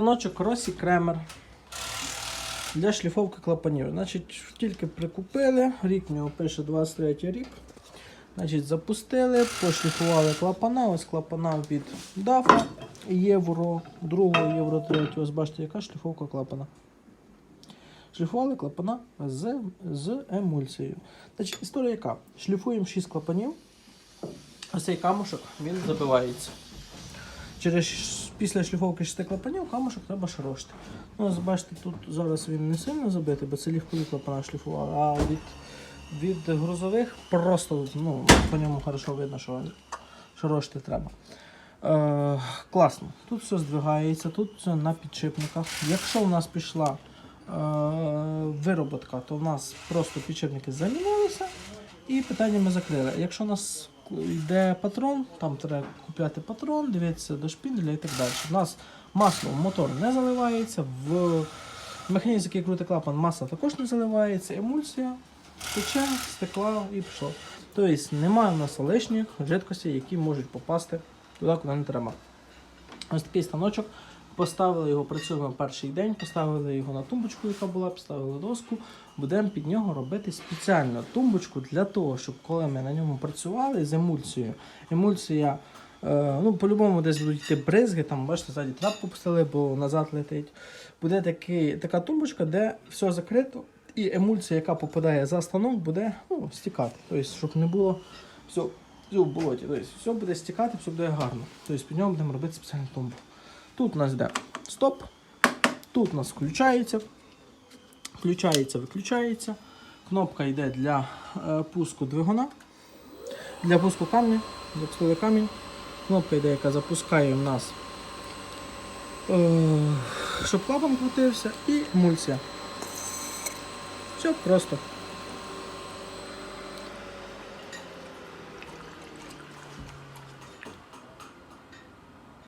Станочок Росі Кремер для шліфовки клапанів. Значить, тільки прикупили, рік в нього пише 23 рік. Значить, запустили, пошліфували клапана. Ось клапана від DAF, євро, другого, євро 3. Ось бачите, яка шліфовка клапана. Шліфували клапана з, з емульсією. Значить, історія яка? Шліфуємо 6 клапанів. Ось цей камушок він забивається. Через після шліфовки 6 клапанів камушок треба шарошити. Ну, бачите, тут зараз він не сильно забитий, бо це легкові клапана шліфували, а від, від грузових просто ну, по ньому хорошо видно, що шарошити треба. Е, класно. Тут все здвигається, тут все на підшипниках. Якщо у нас пішла е, вироботка, то в нас просто підшипники замінилися і питання ми закрили. Якщо у нас йде патрон, там треба купляти патрон, дивитися до шпінделя і так далі. У нас масло в мотор не заливається, в механізм, який крутить клапан, масло також не заливається, емульсія тече, стекла і пішло. Тобто немає в нас лишніх жидкостей, які можуть попасти туди, куди не треба. Ось такий станочок. Поставили його, працюємо перший день, поставили його на тумбочку, яка була, поставили доску. Будемо під нього робити спеціальну тумбочку для того, щоб коли ми на ньому працювали з емульсією, емульсія, е, ну, по-любому десь будуть йти бризги, там, бачите, ззаді трапку пустили, бо назад летить. Буде такий, така тумбочка, де все закрито, і емульсія, яка попадає за станок, буде ну, стікати. Тобто, щоб не було все, все в болоті. Тобто, все буде стікати, все буде гарно. Тобто, під нього будемо робити спеціальну тумбу. Тут у нас йде стоп, тут у нас включається, включається, виключається. Кнопка йде для е, пуску двигуна, для пуску камня, запустили камінь. Кнопка йде, яка запускає в нас, е, щоб клапан крутився, і емульсія. Все просто.